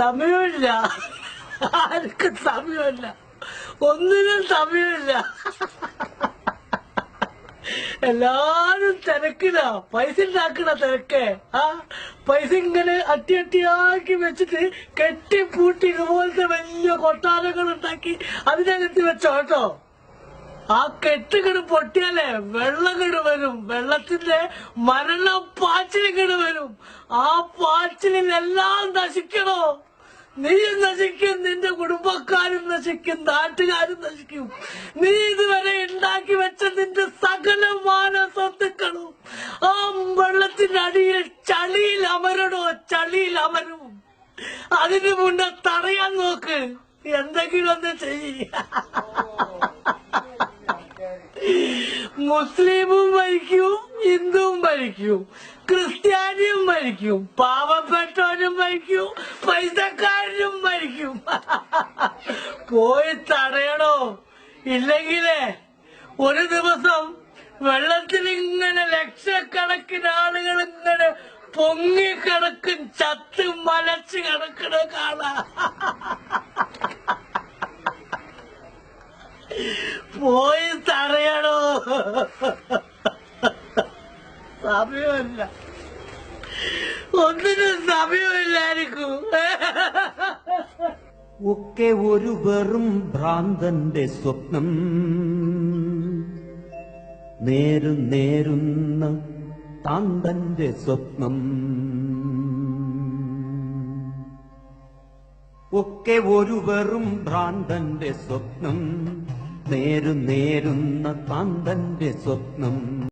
സമയമില്ല. ആർക്കും സമയമില്ല. ഒന്നിനും സമയമില്ല. എല്ലാരും തിരക്കിടാ. പൈസ ഉണ്ടാക്കണ തിരക്ക്. ആ പൈസ ഇങ്ങനെ അട്ടി അട്ടിയാക്കി വെച്ചിട്ട് കെട്ടി പൂട്ടി ഇതുപോലത്തെ വലിയ കൊട്ടാരങ്ങൾ ഉണ്ടാക്കി അതിനകത്ത് വെച്ചോ കേട്ടോ. ആ കെട്ടുകട് പൊട്ടിയാലേ വെള്ളങ്ങട് വരും. വെള്ളത്തിന്റെ മരണ പാച്ചിലുകട് വരും. ആ പാച്ചിലിനെല്ലാം നശിക്കണോ? നീയും നശിക്കും നിന്റെ കുടുംബക്കാരും നശിക്കും നാട്ടുകാരും നശിക്കും. നീ ഇതുവരെ ഉണ്ടാക്കി വെച്ച നിന്റെ സകല സ്വത്തുക്കളും ആ വെള്ളത്തിന്റെ അടിയിൽ ചളിയിൽ അമരണോ ചളിയിൽ അമരും. അതിനു മുന്നേ തടയാൻ നോക്ക് എന്തെങ്കിലും ഒന്ന് ചെയ്യ. മുസ്ലിമും മരിക്കും ഹിന്ദുവും മരിക്കും ക്രിസ്ത്യാനിയും മരിക്കും. പാവപ്പെട്ടവനും മരിക്കും. പൈസക്കാരനും മരിക്കും. പോയി തടയണോ? ഇല്ലെങ്കിലേ ഒരു ദിവസം വെള്ളത്തിൽ ഇങ്ങനെ ലക്ഷക്കണക്കിന് ആളുകൾ ഇങ്ങനെ പൊങ്ങിക്കിടക്കും ചത്ത് മലച്ച് കിടക്കണ കാണാ. പോയി തടയണോ? സമയമില്ല. ഒന്നിനും സമയമില്ലായിരിക്കും. ഒക്കെ ഒരു വെറും ഭ്രാന്തന്റെ സ്വപ്നം. നേരും നേരുന്ന താന്തന്റെ സ്വപ്നം. ഒക്കെ ഒരു വെറും ഭ്രാന്തന്റെ സ്വപ്നം. നേരും നേരുന്ന താന്തന്റെ സ്വപ്നം.